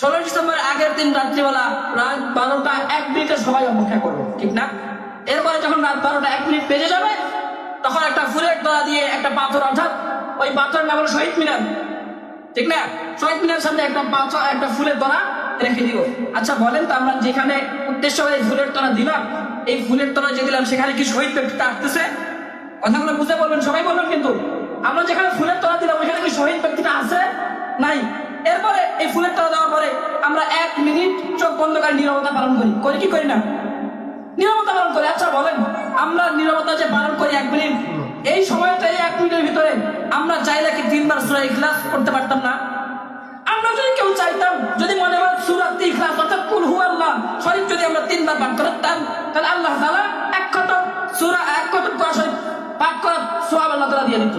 ষোলোই ডিসেম্বর আগের দিন রাত্রিবেলা রাত বারোটা এক মিনিটে সবাই অপেক্ষা করব, ঠিক না? এরপরে যখন রাত বারোটা এক মিনিট বেজে যাবে, তখন একটা ফুলের তলা দিয়ে একটা পাথর, অর্থাৎ ওই পাথরের নাম হলো শহীদ মিনার, ঠিক না? শহীদ মিনার সামনে একটা পাথর, একটা ফুলের তলা রেখে দিব আচ্ছা বলেন তো আমরা যেখানে উদ্দেশ্য হয়ে ফুলের তলা দিলাম, এই ফুলের তলা যে দিলাম, সেখানে কি শহীদ ব্যক্তিটা আসতেছে? কথাগুলো বুঝে বলবেন, সবাই বলবেন কিন্তু। আমরা যেখানে ফুলের তলা দিলাম, ওইখানে কি শহীদ ব্যক্তিটা আছে? নাই। এরপরে এই ফুলের তলা দেওয়ার পরে আমরা এক মিনিট চোখ বন্ধ করে নিরবতা পালন করি। করি কি করি না? নিরবতা পালন করি। আচ্ছা বলেন আমরা নিরবতা যে পালন করি এক মিনিট এই সময়টা এই এক মিনিটের ভিতরে আমরা চাইলে কি তিনবার সুরা ইখলাস করতে পারতাম না? আমরা যদি কেউ চাইতাম যদি মনে হয় সুরাত ইখলাস অর্থাৎ কুল হু আল্লাহ শরীফ যদি আমরা তিনবার পাঠ করতাম তাহলে আল্লাহ তাআলা এক খতম সুরা এক খতম করা শরীফ পাঠ করা সওয়াব আল্লাহ তাআলা দিয়ে দিত।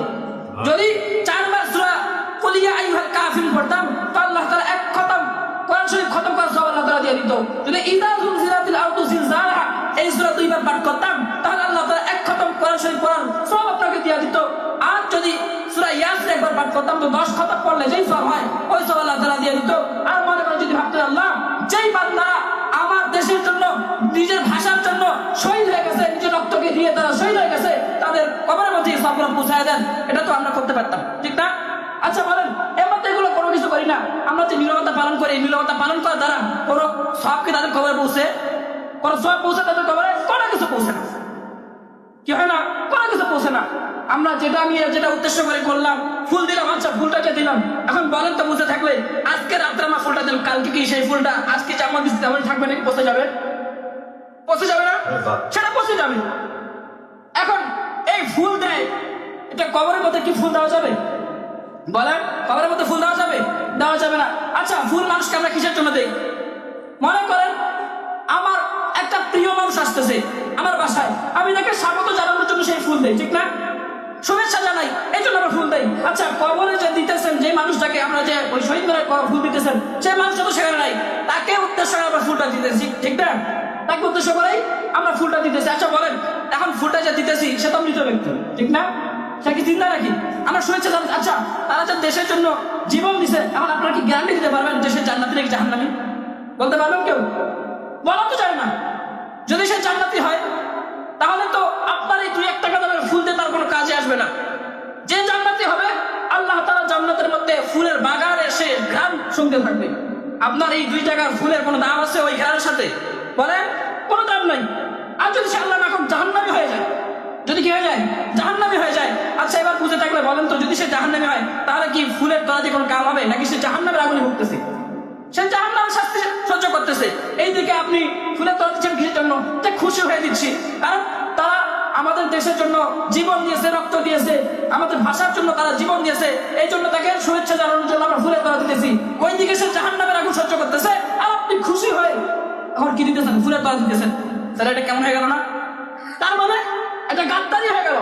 যদি চারবার সূরা কুলিয়া আইয়ুহাল কাফিরুন পড়তাম তো আল্লাহ তাআলা এক খতম, কোরআন শরীফ খতম করা সওয়াব আল্লাহ তাআলা দিয়ে দিত। যদি ইদা জুলজিলাতিল আরদু জিলজালাহা এই সূরা দুইবার পাঠ করতাম, তাহলে এক খতম কোরআন সওয়াব আপনাকে দিয়ে দিত। আর যদি সূরা ইয়াসিন একবার পাঠ করতাম, তো 10 খতম পড়লে যেই সওয়াব হয়, ওই সওয়াব আল্লাহ দিয়ে দিত। আর মনে করে যদি ভাবতেন আল্লাহ, যেই বান্দারা আমার দেশের জন্য, নিজের ভাষার জন্য শহীদ হয়ে গেছে, নিজের রক্তকে দিয়ে তারা শহীদ হয়ে গেছে, তাদের কবরের মধ্যে সবগুলো পৌঁছায় দেন, এটা তো আমরা করতে পারতাম, ঠিক না? আচ্ছা বলেন এবার তো এগুলো কোনো কিছু করি না। আমরা যে নিরবতা পালন করি এই নিরবতা পালন করার দ্বারা কোনো সবকে তাদের খবরে পৌঁছে কোনো সব পৌঁছে তাদের খবরে কোনো কিছু পৌঁছে না। কি হয় না? কোনো কিছু পৌঁছে না। আমরা যেটা আমি যেটা উদ্দেশ্য করে করলাম ফুল দিলাম আচ্ছা ফুলটাকে দিলাম। এখন বলেন তো বুঝে থাকলে আজকে রাত্রে আমার ফুলটা দিলাম কালকে কি সেই ফুলটা আজকে যেমন দিচ্ছি তেমন থাকবে নাকি পচে যাবে? পচে যাবে না? সেটা পচে যাবে। এখন এই ফুল দেয় এটা কবরের মধ্যে কি ফুল দেওয়া যাবে? বলেন কবরের মধ্যে ফুল দেওয়া যাবে? দেওয়া যাবে না। আচ্ছা ফুল মানুষকে আমরা কিসের জন্য দেই? মনে করেন, আমার একটা প্রিয় মানুষ আসতেছে আমার বাসায়। আমি তাকে স্বাগত জানানোর জন্য সেই ফুল দেই, ঠিক না? শুভেচ্ছা জানাই, এই জন্য আমরা ফুল দেই। আচ্ছা কবরে যে দিতেছেন, যে মানুষটাকে আমরা যে ওই শহীদ মিনারে ক- ফুল দিতেছেন সেই মানুষটা তো সেখানে নাই। তাকে উদ্দেশ্য করে আমরা ফুলটা দিতেছি, ঠিক না? তাকে উদ্দেশ্য করেই আমরা ফুলটা দিতেছি। আচ্ছা বলেন, এখন ফুলটা যে দিতেছি, সে তো মৃত ব্যক্তি, ঠিক না? সে কি চিন্তা নাকি আমরা শুনেছি আচ্ছা তারা দেশের জন্য জীবন দিছে, এখন আপনারা কি গ্যারান্টি দিতে পারবেন দেশের জান্নাতি নাকি জাহান্নামি? বলতে পারবেন কেউ? বলা তো যায় না। যদি সে জান্নাতি হয়, তাহলে তো আপনার এই দুই এক টাকা দামের ফুল দিয়ে তার কোনো কাজে আসবে না। যে জান্নাতি হবে, আল্লাহ তাআলা জান্নাতের মধ্যে ফুলের বাগান এসে গ্রাম শুনতে থাকবে। আপনার এই দুই টাকার ফুলের কোনো দাম আছে ওই ঘেরার সাথে? বলেন, কোনো দাম নাই। আর যদি সে আল্লাহ এখন জাহান্নামি হয়ে যায় যদি কি হয়ে যায়, জাহান্নামি হয়ে যায়। আচ্ছা এবার বুঝে থাকলে বলেন তো, যদি সে জাহান্নামি হয়, তাহলে কি ফুলের তলা দিয়ে কোনো কাম হবে, নাকি সে জাহান্নামের আগুনে ভুগতেছে? সে জাহান্নামের শাস্তি সহ্য করতেছে। এইদিকে আপনি ফুলের তলা দিচ্ছেন কিসের জন্য? যে খুশি হয়ে দিচ্ছি। কারণ তারা আমাদের দেশের জন্য জীবন দিয়েছে, রক্ত দিয়েছে, আমাদের ভাষার জন্য তারা জীবন দিয়েছে। এই জন্য তাকে শুভেচ্ছা জানানোর জন্য আমরা ফুলের তলা দিতেছি। ওই দিকে সে জাহান্নামের আগুন সহ্য করতেছে। আর আপনি খুশি হয়ে এখন কি দিতেছেন? ফুলের তলা দিতেছেন। তাহলে এটা কেমন হয়ে গেল না? তার মানে এটা গাদ্দারি হয়ে গেল।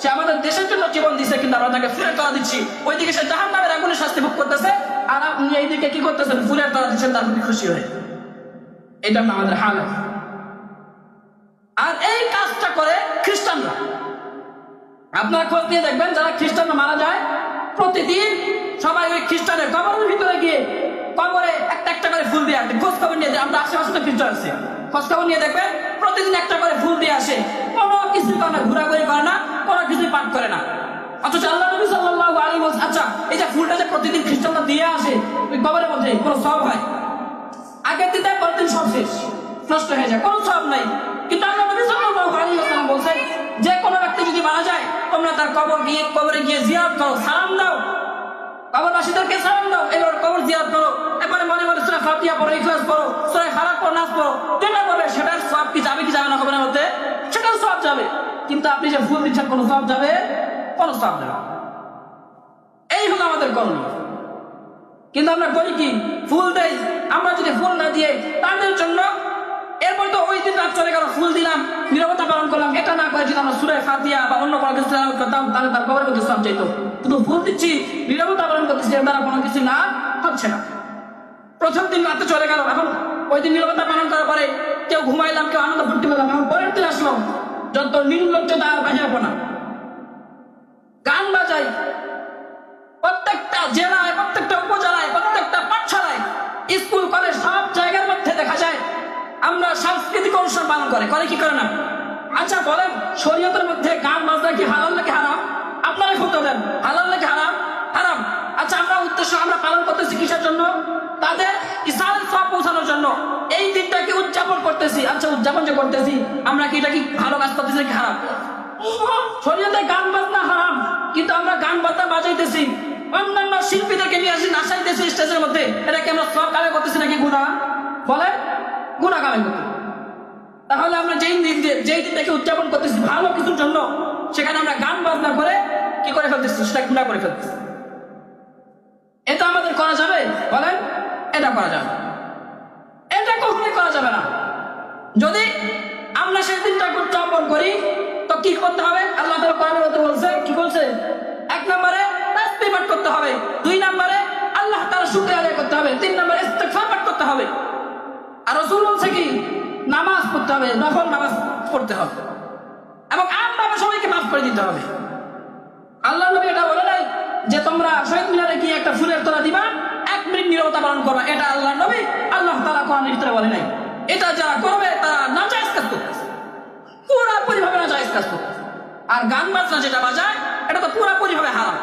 সে আমাদের দেশের জন্য জীবন দিছে, কিন্তু আমরা তাকে ফুলের তলা দিচ্ছি। ওইদিকে সে জাহান নামের আগুনে শাস্তি ভোগ করতেছে, আর আপনি এইদিকে কি করতেছেন? ফুলের তলা দিচ্ছেন, তার প্রতি খুশি হয়ে। এটা আমাদের হাল আর এই কাজটা করে খ্রিস্টানরা। আপনারা খোঁজ নিয়ে দেখবেন, যারা খ্রিস্টানরা মারা যায়, প্রতিদিন সবাই ওই খ্রিস্টানের কবরের ভিতরে গিয়ে কবরে একটা একটা করে ফুল দিয়ে আসে খোঁজ খবর নিয়ে আমরা আশেপাশে তো খ্রিস্টান আছে। খোঁজ নিয়ে দেখবেন প্রতিদিন একটা করে ফুল দিয়ে আসে। কোনো কিছু করে ঘোরাঘুরি করে না কোনো কিছুই পাঠ করে না। অথচ আল্লাহ নবী সাল্লাল্লাহু আলাইহি ওয়াসাল্লাম আচ্ছা এই যে ফুলটা যে প্রতিদিন খ্রিস্টানরা দিয়ে আসে, ওই কবরের মধ্যে কোনো সব হয়? আগের দিন দেয় সব শেষ। নষ্ট হয়ে যায়, কোনো সব নাই। কিন্তু আল্লাহ নবী আলাইহি ওয়াসাল্লাম বলছেন, যে কোনো ব্যক্তি যদি মারা যায়, তোমরা তার কবর গিয়ে কবরে গিয়ে জিয়ার করো, সালাম দাও। কবরবাসীদেরকে সালাম দাও এবার কবর জিয়ারত করো এবারে ফাতিহা পড়ো, ইখলাস পড়ো সূরা খারাপ পড়ো, নাচ পড়ো, যেটা করবে, সেটার সব কি যাবে কি যাবে না কবরের মধ্যে? সেটাও সব যাবে। কিন্তু আপনি যে ফুল দিচ্ছেন, কোনো সব যাবে? কোনো সব যাবে। এই হলো আমাদের করণীয় কিন্তু আমরা করি কি? ফুল দেই। আমরা যদি ফুল না দিয়ে, তাদের জন্য এরপর তো ওই দিন রাত চলে গেল, ফুল দিলাম, নিরবতা পালন করলাম, এটা না করে যদি আমরা সুরে ফাতিয়া বা অন্য কোনো কিছু করতাম, তাহলে তার কবরের মধ্যে সব চাইতো কিন্তু ফুল দিচ্ছি, নিরবতা পালন করতেছি দ্বারা কোনো কিছু না হচ্ছে না। প্রথম দিন রাতে চলে গেল, এখন ওই দিন নিরবতা পালন করার পরে কেউ ঘুমাইলাম, কেউ আনন্দ ফুর্তি পেলাম, এখন পরের দিন আসলো যত নির্লজ্জতা আর বাজে না গান বাজাই, প্রত্যেকটা জেলায়, প্রত্যেকটা উপজেলায়, প্রত্যেকটা পাঠশালায়, স্কুল, কলেজ সব জায়গার মধ্যে দেখা যায়, আমরা সাংস্কৃতিক অনুষ্ঠান পালন করে। করে কি করে না? আচ্ছা বলেন, শরীয়তের মধ্যে গান বাজনা কি হালাল নাকি হারাম? আপনারা ফুটো দেন হালাল নাকি হারাম? হারাম। আচ্ছা আমরা উদ্দেশ্য আমরা পালন করতেছি কিসের করতেছি আচ্ছা উদযাপন যে করতেছি, আমরা কি এটা কি ভালো কাজ করতেছি হারাম শরীয়তে গান বাজনা হারাম, কিন্তু আমরা গান বাজনা বাজাইতেছি। অন্যান্য শিল্পীদেরকে নিয়ে আসি, নাচাইতেছি স্টেজের মধ্যে। এটা কি আমরা সব কামে করতেছি নাকি গুণা বলে গুণা কামে করতে তাহলে আমরা যেই দিন যেই দিনটাকে উদযাপন করতেছি ভালো কিছুর জন্য, সেখানে আমরা গান বাজনা করে কি করে ফেলতেছি? সেটা গুণা করে ফেলতেছি। এটা আমাদের করা যাবে? বলেন, এটা করা যাবে এটা কখনোই করা যাবে না। যদি আমরা সেই দিনটাকে উদযাপন করি, তো কি করতে হবে? আল্লাহ তাআলা কোরআনের বলছে, কি বলছে? এক নম্বরে তাসবিহ পাঠ করতে হবে, দুই নম্বরে আল্লাহ তাআলা শুকরিয়া আদায় করতে হবে, তিন নম্বরে পাঠ করতে হবে। আর রাসূল বলছে কি? নামাজ পড়তে হবে, নফল নামাজ পড়তে হবে। এবং আমভাবে সবাইকে মাফ করে দিতে হবে। আল্লাহ নবী এটা বলে নাই যে তোমরা শহীদ মিনারে গিয়ে একটা ফুলের তোলা দিবা, এক মিনিট নিরবতা পালন করবা। এটা আল্লাহ নবী, আল্লাহ তালা কোরআনের ভিতরে বলে নাই। এটা যারা করবে, তারা নাজায়েজ কাজ করতেছে। পুরাপুরি ভাবে নাজায়েজ কাজ করতেছে। আর গান বাজনা যেটা বাজায়, এটা তো পুরাপুরি ভাবে হারাম।